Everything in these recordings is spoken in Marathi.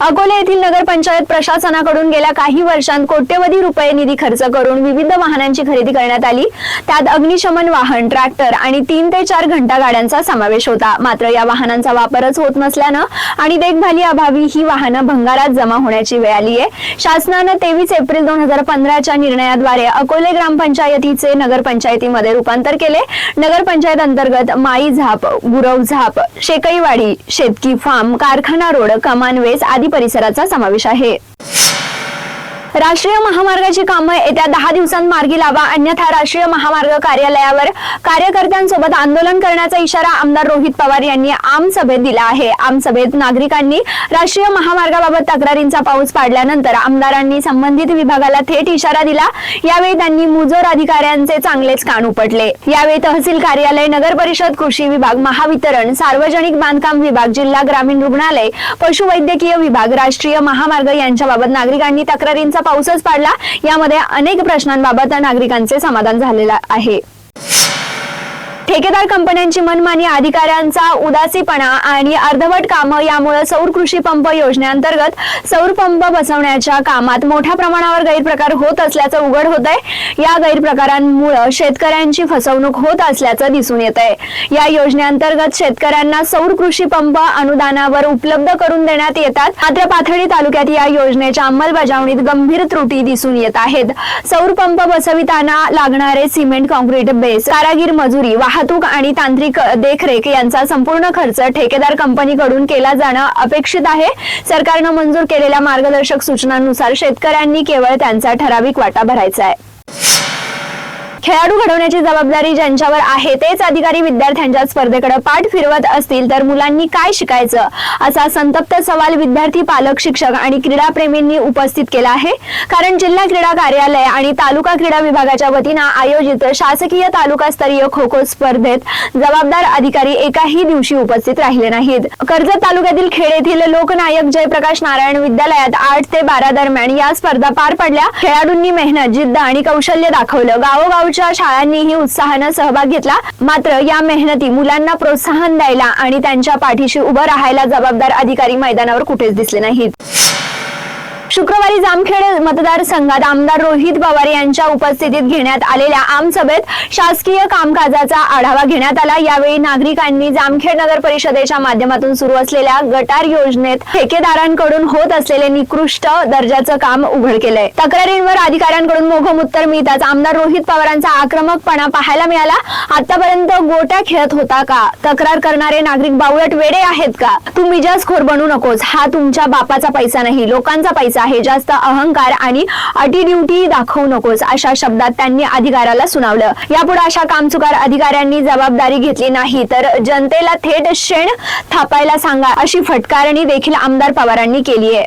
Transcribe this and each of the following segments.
अकोले येथील नगरपंचायत प्रशासनाकडून गेल्या काही वर्षांत कोट्यवधी रुपये निधी खर्च करून विविध वाहनांची खरेदी करण्यात आली. त्यात अग्निशमन वाहन ट्रॅक्टर आणि तीन ते चार घंटा गाड्यांचा समावेश होता. मात्र या वाहनांचा वापरच होत नसल्यानं आणि देखभाली अभावी ही वाहनं भंगारात जमा होण्याची वेळ आली आहे. शासनानं तेवीस एप्रिल दोन हजार पंधराच्या निर्णयाद्वारे अकोले ग्रामपंचायतीचे नगरपंचायतीमध्ये रूपांतर केले. नगरपंचायत अंतर्गत माई झाप गुरव झाप शेकईवाडी शेतकी फार्म कारखाना रोड कमानवेस आदी परिसराचा समावेश आहे. राष्ट्रीय महामार्गाची कामं येत्या दहा दिवसांत मार्गी लावा. अन्यथा राष्ट्रीय महामार्ग कार्यालयावर कार्यकर्त्यांसोबत आंदोलन करण्याचा इशारा आमदार रोहित पवार यांनी आम सभेत दिला आहे. आम सभेत नागरिकांनी राष्ट्रीय महामार्गाबाबत तक्रारींचा पाऊस पाडल्यानंतर आमदारांनी संबंधित विभागाला थेट इशारा दिला. यावेळी त्यांनी मुजोर अधिकाऱ्यांचे चांगलेच कान उपटले. यावेळी तहसील कार्यालय नगर परिषद कृषी विभाग महावितरण सार्वजनिक बांधकाम विभाग जिल्हा ग्रामीण रुग्णालय पशुवैद्यकीय विभाग राष्ट्रीय महामार्ग यांच्याबाबत नागरिकांनी तक्रारींचा पाऊसच पाडला. यामध्ये अनेक प्रश्नांबाबत नागरिकांचे समाधान झालेलं आहे. ठेकेदार कंपन्यांची मनमानी अधिकाऱ्यांचा उदासीपणा आणि अर्धवट कामं यामुळे सौर कृषी पंप योजनेअंतर्गत सौर पंप बसवण्याच्या कामात मोठ्या प्रमाणावर गैरप्रकार होत असल्याचं उघड होत आहे या गैरप्रकारांमुळे शेतकऱ्यांची फसवणूक होत असल्याचं दिसून येत आहे या योजनेअंतर्गत शेतकऱ्यांना सौर कृषी पंप अनुदानावर उपलब्ध करून देण्यात येतात. मात्र पाथर्डी तालुक्यात या योजनेच्या अंमलबजावणीत गंभीर त्रुटी दिसून येत आहेत. सौर पंप बसविताना लागणारे सिमेंट कॉन्क्रीट बेस कारागीर मजुरी वाहतूक आणि तांत्रिक देखरेख यांचा संपूर्ण खर्च ठेकेदार कंपनीकडून केला जाणं अपेक्षित आहे. सरकारनं मंजूर केलेल्या मार्गदर्शक सूचनांनुसार शेतकऱ्यांनी केवळ त्यांचा ठराविक वाटा भरायचा आहे. खेळाडू घडवण्याची जबाबदारी ज्यांच्यावर आहे तेच अधिकारी विद्यार्थ्यांच्या स्पर्धेकडे पाठ फिरवत असतील तर मुलांनी काय शिकायचं? असा संतप्त सवाल विद्यार्थी पालक शिक्षक आणि क्रीडाप्रेमींनी उपस्थित केला आहे. कारण जिल्हा क्रीडा कार्यालय आणि तालुका क्रीडा विभागाच्या वतीनं आयोजित शासकीय तालुकास्तरीय खो खो स्पर्धेत जबाबदार अधिकारी एकाही दिवशी उपस्थित राहिले नाहीत. कर्जत तालुक्यातील खेड येथील लोकनायक जयप्रकाश नारायण विद्यालयात आठ ते बारा दरम्यान या स्पर्धा पार पडल्या. खेळाडूंनी मेहनत जिद्द आणि कौशल्य दाखवलं. गावोगाव गावोगावच्या शाळांनीही उत्साहानं सहभाग घेतला. मात्र या मेहनती मुलांना प्रोत्साहन द्यायला आणि त्यांच्या पाठीशी उभं राहायला जबाबदार अधिकारी मैदानावर कुठेच दिसले नाहीत. शुक्रवारी जामखेड मतदारसंघात आमदार रोहित पवार यांच्या उपस्थितीत घेण्यात आलेल्या आमसभेत शासकीय कामकाजाचा आढावा घेण्यात आला. यावेळी नागरिकांनी जामखेड नगर परिषदेच्या माध्यमातून सुरू असलेल्या गटार योजनेत ठेकेदारांकडून होत असलेले निकृष्ट दर्जाचं काम उघड केलंय. तक्रारींवर अधिकाऱ्यांकडून मोघम उत्तर मिळताच आमदार रोहित पवारांचा आक्रमकपणा पाहायला मिळाला. आतापर्यंत गोट्या खेळत होता का? तक्रार करणारे नागरिक बावळट वेडे आहेत का? तू मिजाजखोर बनू नकोस. हा तुमच्या बापाचा पैसा नाही लोकांचा पैसा आहे. जास्त अहंकार आणि अटीड्युटी दाखवू नकोस अशा शब्दात त्यांनी अधिकाऱ्याला सुनावलं. यापुढे अशा कामचुकार अधिकाऱ्यांनी जबाबदारी घेतली नाही तर जनतेला थेट शेण थापायला सांगा अशी फटकारणी देखील आमदार पवारांनी केली आहे.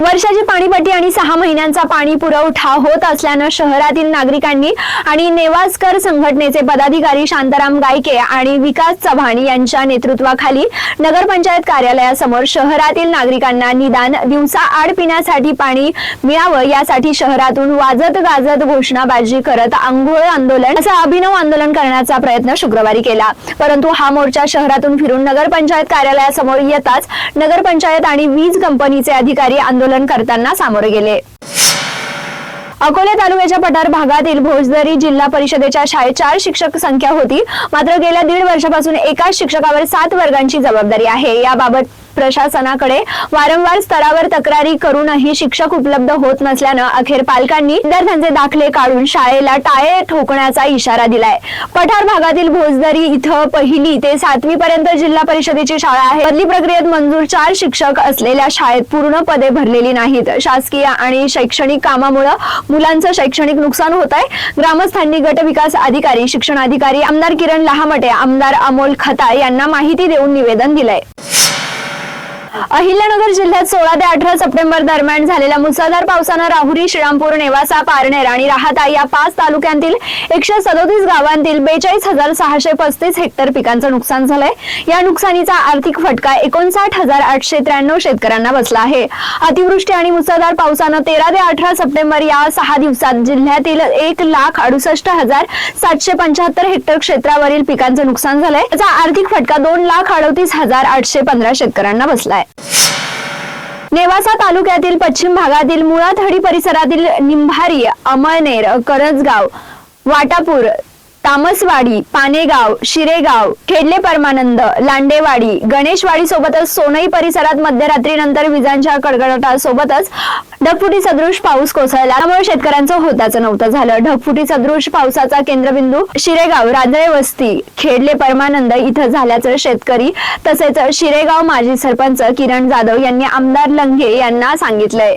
वर्षाची पाणीपट्टी आणि सहा महिन्यांचा पाणी पुरवठा होत असल्यानं शहरातील नागरिकांनी आणि नेवासकर संघटनेचे पदाधिकारी शांताराम गायके आणि विकास चव्हाण यांच्या नेतृत्वाखाली नगरपंचायत कार्यालयासमोर शहरातील नागरिकांना निदान दिवसा आड पिण्यासाठी पाणी मिळावं यासाठी शहरातून वाजत गाजत घोषणाबाजी करत आंघोळ आंदोलन असं अभिनव आंदोलन करण्याचा प्रयत्न शुक्रवारी केला. परंतु हा मोर्चा शहरातून फिरून नगरपंचायत कार्यालयासमोर येताच नगरपंचायत आणि वीज कंपनीचे अधिकारी आंदोलन करताना सामोरे गेले. अकोले तालुक्याच्या पठार भागातील भोजदरी जिल्हा परिषदेच्या शाळेत चार शिक्षक संख्या होती. मात्र गेल्या दीड वर्षापासून एकाच शिक्षकावर सात वर्गांची जबाबदारी आहे. याबाबत प्रशासनाकडे वारंवार स्तरावर तक्रारी करूनही शिक्षक उपलब्ध होत नसल्यानं अखेर पालकांनी विद्यार्थ्यांचे दाखले काढून शाळेला टाळे ठोकण्याचा इशारा दिलाय. पठार भागातील भोजदरी इथं पहिली ते सातवी पर्यंत जिल्हा परिषदेची शाळा आहे. बदली प्रक्रियेत मंजूर चार शिक्षक असलेल्या शाळेत पूर्ण पदे भरलेली नाहीत. शासकीय आणि शैक्षणिक कामामुळे मुलांचं शैक्षणिक नुकसान होत आहे ग्रामस्थांनी गट विकास अधिकारी शिक्षण अधिकारी आमदार किरण लहामटे आमदार अमोल खता यांना माहिती देऊन निवेदन दिलंय. अहिल्यानगर जिल्ह्यात सोळा ते अठरा सप्टेंबर दरम्यान झालेल्या मुसळधार पावसानं राहुरी श्रीरामपूर नेवासा पारनेर आणि राहता या पाच तालुक्यांतील एकशे सदोतीस गावांतील बेचाळीस हजार सहाशे पस्तीस हेक्टर पिकांचं नुकसान झालंय. या नुकसानीचा आर्थिक फटका एकोणसाठ हजार आठशे त्र्याण्णव शेतकऱ्यांना बसला आहे. अतिवृष्टी आणि मुसळधार पावसानं तेरा ते अठरा सप्टेंबर या सहा दिवसात जिल्ह्यातील एक लाख अडुसष्ट हजार सातशे पंच्याहत्तर हेक्टर क्षेत्रावरील पिकांचं नुकसान झालंय. याचा आर्थिक फटका दोन लाख अडतीस हजार आठशे पंधरा शेतकऱ्यांना बसलाय. नेवासा तालुक्यातील पश्चिम भागातील मुळाथडी परिसरातील निंभारी अमळनेर करंजगाव वाटापूर तामसवाडी पानेगाव शिरेगाव खेडले परमानंद लांडेवाडी गणेशवाडी सोबतच सोनई परिसरात मध्यरात्रीनंतर विजांच्या कडकडाटासोबतच ढगफुटी सदृश पाऊस कोसळला. त्यामुळे शेतकऱ्यांचं होताच नव्हतं झालं. ढगफुटी सदृश पावसाचा केंद्रबिंदू शिरेगाव राजळे वस्ती खेडले परमानंद इथं झाल्याचं शेतकरी तसेच शिरेगाव माजी सरपंच किरण जाधव यांनी आमदार लंघे यांना सांगितलंय.